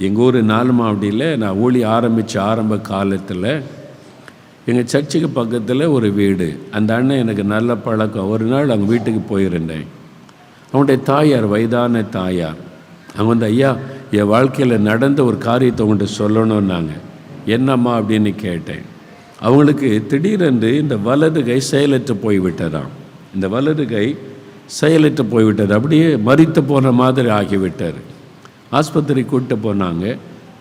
எங்கள் ஊர் நாலு மாவட்டியில் நான் ஊழி ஆரம்பித்த ஆரம்ப காலத்தில் எங்கள் சர்ச்சுக்கு பக்கத்தில் ஒரு வீடு. அந்த அண்ணன் எனக்கு நல்ல பழக்கம். ஒரு நாள் அவங்க வீட்டுக்கு போயிருந்தேன். அவனுடைய தாயார் வயதான தாயார். அவங்க வந்து ஐயா என் வாழ்க்கையில் நடந்த ஒரு காரியத்தை உங்கள்கிட்ட சொல்லணும்னாங்க. என்னம்மா? அப்படின்னு கேட்டேன். அவங்களுக்கு திடீரென்று இந்த வலது கை செயலற்று போய்விட்டதாம். இந்த வலது கை செயலற்று போய்விட்டது. அப்படியே மறித்து போன மாதிரி ஆகிவிட்டார் ஆஸ்பத்திரி கூப்பிட்டு போனாங்க.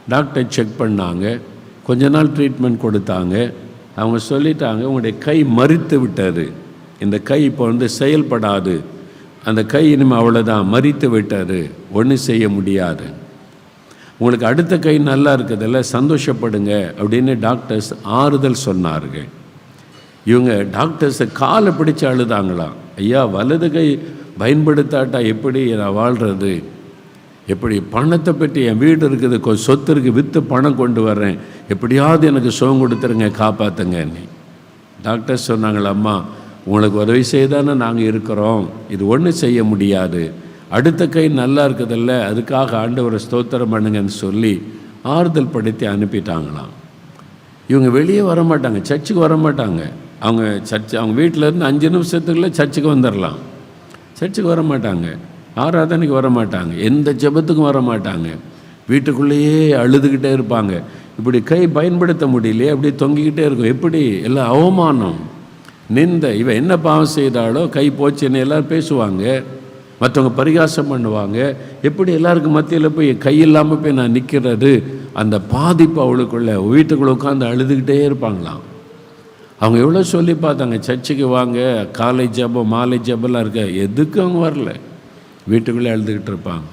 டாக்டர் செக் பண்ணாங்க. கொஞ்ச நாள் ட்ரீட்மெண்ட் கொடுத்தாங்க. அவங்க சொல்லிட்டாங்க உங்களுடைய கை மறித்து விட்டது. இந்த கை இப்போ வந்து செயல்படாது. அந்த கை இனிமேல் அவ்வளோதான் மறித்து விட்டாரு ஒன்றும் செய்ய முடியாது. உங்களுக்கு அடுத்த கை நல்லா இருக்குதில்ல சந்தோஷப்படுங்க அப்படின்னு டாக்டர்ஸ் ஆறுதல் சொன்னார்கள். இவங்க டாக்டர்ஸை காலை பிடிச்சு அழுதாங்களாம். ஐயா வலது கை பயன்படுத்தாட்டா எப்படி? நான் வாழ்கிறது எப்படி பணத்தை பற்றி என் வீடு இருக்குது கொ- சொத்து இருக்குது விற்று பணம் கொண்டு வர்றேன். எப்படியாவது எனக்கு சுகம் கொடுத்துருங்க காப்பாற்றுங்க நீ. டாக்டர் சொன்னாங்களா அம்மா உங்களுக்கு உதவி செய்தானே நாங்கள் இருக்கிறோம். இது ஒன்றும் செய்ய முடியாது. அடுத்த கை நல்லா இருக்குதுல்ல அதுக்காக ஆண்டவரை ஸ்தோத்திரம் பண்ணுங்கன்னு சொல்லி ஆறுதல் படுத்தி அனுப்பிட்டாங்களாம். இவங்க வெளியே வர மாட்டாங்க சர்ச்சுக்கு வர மாட்டாங்க அவங்க சர்ச் அவங்க வீட்டில் இருந்து அஞ்சு நிமிஷத்துக்குள்ளே சர்ச்சுக்கு வந்துடலாம் சர்ச்சுக்கு வர மாட்டாங்க ஆராதனைக்கு வர மாட்டாங்க எந்த ஜெபத்துக்கும் வர மாட்டாங்க வீட்டுக்குள்ளேயே அழுதுகிட்டே இருப்பாங்க. இப்படி கை பயன்படுத்த முடியலையே அப்படி தொங்கிக்கிட்டே இருக்கும். எப்படி? எல்லாம் அவமானம் நிந்த. இவன் என்ன பாவம் செய்தாலோ கை போச்சுன்னு எல்லோரும் பேசுவாங்க. மற்றவங்க பரிகாசம் பண்ணுவாங்க. எப்படி எல்லாருக்கும் மத்தியில் போய் கை இல்லாமல் போய் நான் நிற்கிறது அந்த பாதிப்பு அவளுக்குள்ள வீட்டுக்குள்ளே உட்காந்து அழுதுகிட்டே இருப்பாங்களாம். அவங்க எவ்வளோ சொல்லி பார்த்தாங்க. சர்ச்சுக்கு வாங்க காலை ஜெபம் மாலை ஜெபம்லாம் இருக்க. எதுக்கு அவங்க வரல? வீட்டுக்குள்ளே அழுதுகிட்டு இருப்பாங்க.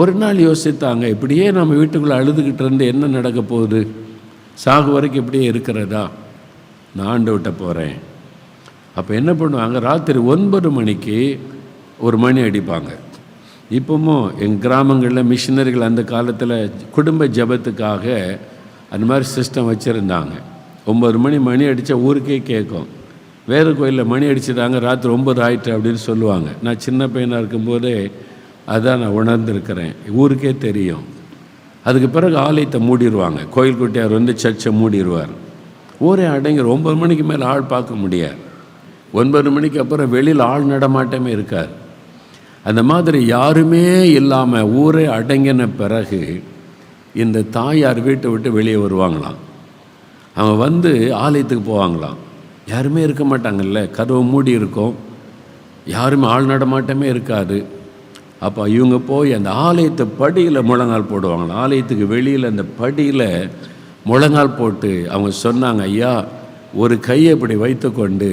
ஒரு நாள் யோசித்தாங்க இப்படியே நம்ம வீட்டுக்குள்ளே அழுதுகிட்டு இருந்து என்ன நடக்க போகுது? சாகு வரைக்கும் இப்படியே இருக்கிறதா? நான் ஆண்டு விட்ட போகிறேன் அப்போ என்ன பண்ணுவாங்க ராத்திரி ஒன்பது மணிக்கு ஒரு மணி அடிப்பாங்க. இப்பவும் எங்கள் கிராமங்களில் மிஷினரிகள் அந்த காலத்தில் குடும்ப ஜெபத்துக்காக அந்த மாதிரி சிஸ்டம் வச்சுருந்தாங்க. ஒம்பது மணி மணி அடித்தா ஊருக்கே கேட்கும். வேறு கோயிலில் மணி அடிச்சிட்டாங்க ராத்திரி ஒம்பது ஆயிட்டு அப்படின்னு சொல்லுவாங்க. நான் சின்ன பையனாக இருக்கும்போதே அதான் நான் உணர்ந்திருக்கிறேன். ஊருக்கே தெரியும். அதுக்கு பிறகு ஆலயத்தை மூடிடுவாங்க கோயில் குட்டியார் வந்து சர்ச்சை மூடிடுவார் ஊரே அடங்கி ஒம்பது மணிக்கு மேலே ஆள் பார்க்க முடியாது. ஒன்பது மணிக்கு அப்புறம் வெளியில் ஆள் நடமாட்டமே இருக்காது. அந்த மாதிரி யாருமே இல்லாமல் ஊரே அடங்கின பிறகு இந்த தாயார் வீட்டை விட்டு வெளியே வருவாங்களாம். அவங்க வந்து ஆலயத்துக்கு போவாங்களாம். யாருமே இருக்க மாட்டாங்கல்ல. கதவு மூடி இருக்கும். யாருமே ஆள் நடமாட்டமே இருக்காது. அப்போ இவங்க போய் அந்த ஆலயத்தை படியில் முழங்கால் போடுவாங்களாம். ஆலயத்துக்கு வெளியில் அந்த படியில் முழங்கால் போட்டு அவங்க சொன்னாங்க ஐயா ஒரு கையை இப்படி வைத்துக்கொண்டு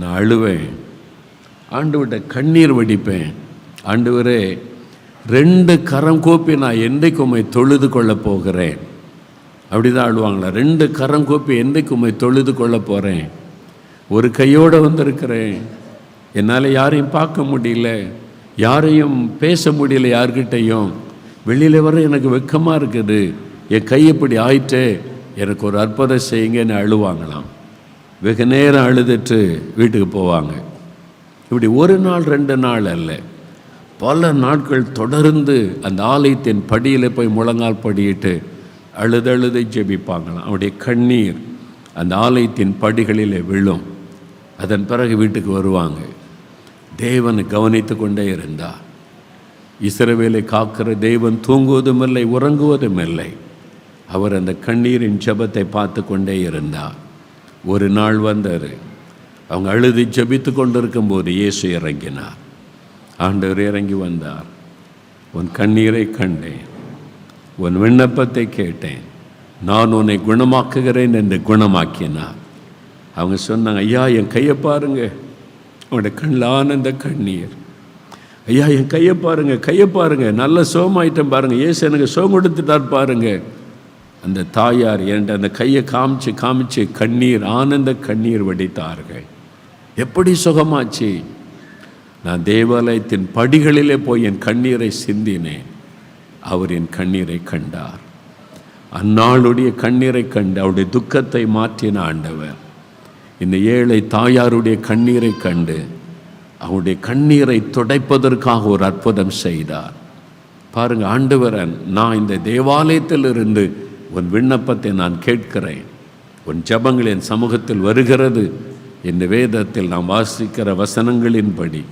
நான் அழுவேன். ஆண்டவர்கிட்ட கண்ணீர் வடிப்பேன். ஆண்டவரே ரெண்டு கரம் கோப்பி நான் என்றைக்கு உண்மை தொழுது கொள்ள போகிறேன். அப்படி தான் அழுவாங்களா ரெண்டு கரம் கோப்பி என்றைக்கு உண்மை தொழுது கொள்ள போகிறேன் ஒரு கையோடு வந்திருக்கிறேன். என்னால் யாரையும் பார்க்க முடியல. யாரையும் பேச முடியல யார்கிட்டையும். வெளியில் வர எனக்கு வெக்கமாக இருக்குது. என் கை இப்படி ஆயிட்டே. எனக்கு ஒரு அற்புதம் செய்யுங்கன்னு அழுவாங்களாம். வெகு நேரம் அழுதுட்டு வீட்டுக்கு போவாங்க. இப்படி ஒரு நாள் ரெண்டு நாள் அல்ல. பல நாட்கள் தொடர்ந்து அந்த ஆலயத்தின் படியில் போய் முழங்கால் படியிட்டு அழுதழுதை ஜெபிப்பாங்களாம். அவருடைய கண்ணீர் அந்த ஆலயத்தின் படிகளிலே விழும். அதன் பிறகு வீட்டுக்கு வருவாங்க. தேவன் கவனித்து கொண்டே இருந்தார். இஸ்ரவேலை காக்கிற தெய்வன் தூங்குவதும் இல்லை உறங்குவதும் இல்லை அவர் அந்த கண்ணீரின் ஜெபத்தை பார்த்து கொண்டே இருந்தார். ஒரு நாள் வந்தார் அவங்க அழுது ஜெபித்து கொண்டிருக்கும்போது இயேசு இறங்கினார். ஆண்டவர் இறங்கி வந்தார். உன் கண்ணீரை கண்டேன். உன் விண்ணப்பத்தை கேட்டேன். நான் உன்னை குணமாக்குகிறேன் என்று குணமாக்கினார். அவங்க சொன்னாங்க ஐயா என் கையை பாருங்க. அவனோட கண்ணில் ஆனந்த கண்ணீர். ஐயா என் கையை பாருங்க கையை பாருங்க. நல்ல சோமாயிட்டம் பாருங்க. ஏசு எனக்கு சோம் கொடுத்துட்டார் பாருங்க. அந்த தாயார் என்கிட்ட அந்த கையை காமிச்சு காமிச்சு கண்ணீர் ஆனந்த கண்ணீர் வடித்தார்கள். எப்படி சுகமாச்சு? நான் தேவாலயத்தின் படிகளிலே போய் என் கண்ணீரை சிந்தினேன். அவர் என் கண்ணீரை கண்டார். அந்நாளுடைய கண்ணீரை கண்டு அவருடைய துக்கத்தை மாற்றின ஆண்டவர். இந்த ஏழை தாயாருடைய கண்ணீரை கண்டு அவருடைய கண்ணீரை துடைப்பதற்காக ஒரு அற்புதம் செய்தார். பாருங்க ஆண்டவரன் நான் இந்த தேவாலயத்திலிருந்து உன் விண்ணப்பத்தை நான் கேட்கிறேன். உன் ஜபங்கள் என் சமூகத்தில் வருகிறது. இந்த வேதத்தில் நாம் வாசிக்கிற வசனங்களின்படி